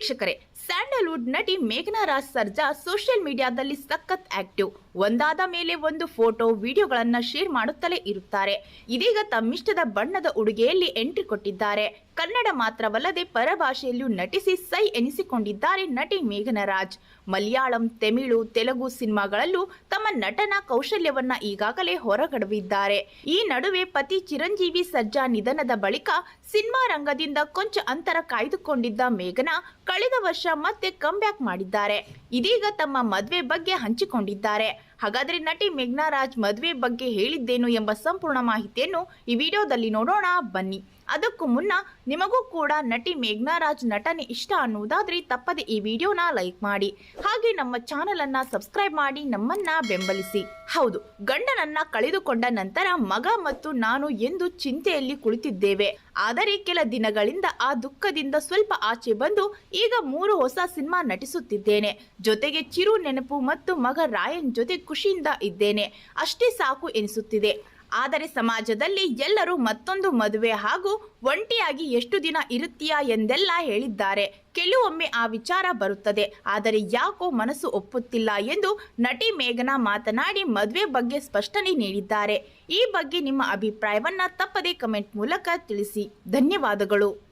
ವೀಕ್ಷಕರೇ, ಸ್ಯಾಂಡಲ್ವುಡ್ ನಟಿ ಮೇಘನಾ ರಾಜ್ ಸರ್ಜಾ ಸೋಷಿಯಲ್ ಮೀಡಿಯಾದಲ್ಲಿ ಸಖತ್ ಆಕ್ಟಿವ್. ಒಂದಾದ ಮೇಲೆ ಒಂದು ಫೋಟೋ ವಿಡಿಯೋಗಳನ್ನ ಶೇರ್ ಮಾಡುತ್ತಲೇ ಇರುತ್ತಾರೆ. ಇದೀಗ ತಮ್ಮಿಷ್ಟದ ಬಣ್ಣದ ಉಡುಗೆಯಲ್ಲಿ ಎಂಟ್ರಿ ಕೊಟ್ಟಿದ್ದಾರೆ. ಕನ್ನಡ ಮಾತ್ರವಲ್ಲದೆ ಪರಭಾಷೆಯಲ್ಲೂ ನಟಿಸಿ ಸೈ ಎನಿಸಿಕೊಂಡಿದ್ದಾರೆ ನಟಿ ಮೇಘನಾ ರಾಜ್. ಮಲಯಾಳಂ, ತಮಿಳು, ತೆಲುಗು ಸಿನಿಮಾಗಳಲ್ಲೂ ತಮ್ಮ ನಟನ ಕೌಶಲ್ಯವನ್ನ ಈಗಾಗಲೇ ಹೊರಗಡವಿದ್ದಾರೆ. ಈ ನಡುವೆ ಪತಿ ಚಿರಂಜೀವಿ ಸರ್ಜಾ ನಿಧನದ ಬಳಿಕ ಸಿನಿಮಾ ರಂಗದಿಂದ ಕೊಂಚ ಅಂತರ ಕಾಯ್ದುಕೊಂಡಿದ್ದ ಮೇಘನಾ ಕಳೆದ ವರ್ಷ ಮತ್ತೆ ಕಮ್ಬ್ಯಾಕ್ ಮಾಡಿದ್ದಾರೆ. ಇದೀಗ ತಮ್ಮ ಮದುವೆ ಬಗ್ಗೆ ಹಂಚಿಕೊಂಡಿದ್ದಾರೆ. ಹಾಗಾದ್ರೆ ನಟಿ ಮೇಘ್ನಾ ರಾಜ್ ಮದುವೆ ಬಗ್ಗೆ ಹೇಳಿದ್ದೇನು ಎಂಬ ಸಂಪೂರ್ಣ ಮಾಹಿತಿಯನ್ನು ಈ ವಿಡಿಯೋದಲ್ಲಿ ನೋಡೋಣ. ಬನ್ನಿ. ಅದಕ್ಕೂ ಮುನ್ನ ನಿಮಗೂ ಕೂಡ ನಟಿ ಮೇಘ್ನಾ ರಾಜ್ ನಟನೆ ಇಷ್ಟ ಅನ್ನುವುದಾದ್ರೆ ತಪ್ಪದೆ ಈ ವಿಡಿಯೋನ ಲೈಕ್ ಮಾಡಿ. ಹಾಗೆ ನಮ್ಮ ಚಾನೆಲ್ ಅನ್ನ ಸಬ್ಸ್ಕ್ರೈಬ್ ಮಾಡಿ ನಮ್ಮನ್ನ ಬೆಂಬಲಿಸಿ. ಹೌದು, ಗಂಡನನ್ನ ಕಳೆದುಕೊಂಡ ನಂತರ ಮಗ ಮತ್ತು ನಾನು ಎಂದು ಚಿಂತೆಯಲ್ಲಿ ಕುಳಿತಿದ್ದೇವೆ. ಆದರೆ ಕೆಲ ದಿನಗಳಿಂದ ಆ ದುಃಖದಿಂದ ಸ್ವಲ್ಪ ಆಚೆ ಬಂದು ಈಗ ಮೂರು ಹೊಸ ಸಿನಿಮಾ ನಟಿಸುತ್ತಿದ್ದೇನೆ. ಜೊತೆಗೆ ಚಿರು ನೆನಪು ಮತ್ತು ಮಗ ರಾಯನ್ ಜೊತೆ ಖುಷಿಯಿಂದ ಇದ್ದೇನೆ. ಅಷ್ಟೇ ಸಾಕು ಎನಿಸುತ್ತಿದೆ. ಆದರೆ ಸಮಾಜದಲ್ಲಿ ಎಲ್ಲರೂ ಮತ್ತೊಂದು ಮದುವೆ ಹಾಗೂ ಒಂಟಿಯಾಗಿ ಎಷ್ಟು ದಿನ ಇರುತ್ತೀಯಾ ಎಂದೆಲ್ಲ ಹೇಳಿದ್ದಾರೆ. ಕೆಲವೊಮ್ಮೆ ಆ ವಿಚಾರ ಬರುತ್ತದೆ. ಆದರೆ ಯಾಕೋ ಮನಸ್ಸು ಒಪ್ಪುತ್ತಿಲ್ಲ ಎಂದು ನಟಿ ಮೇಘನಾ ಮಾತನಾಡಿ ಮದುವೆ ಬಗ್ಗೆ ಸ್ಪಷ್ಟನೆ ನೀಡಿದ್ದಾರೆ. ಈ ಬಗ್ಗೆ ನಿಮ್ಮ ಅಭಿಪ್ರಾಯವನ್ನ ತಪ್ಪದೇ ಕಮೆಂಟ್ ಮೂಲಕ ತಿಳಿಸಿ. ಧನ್ಯವಾದಗಳು.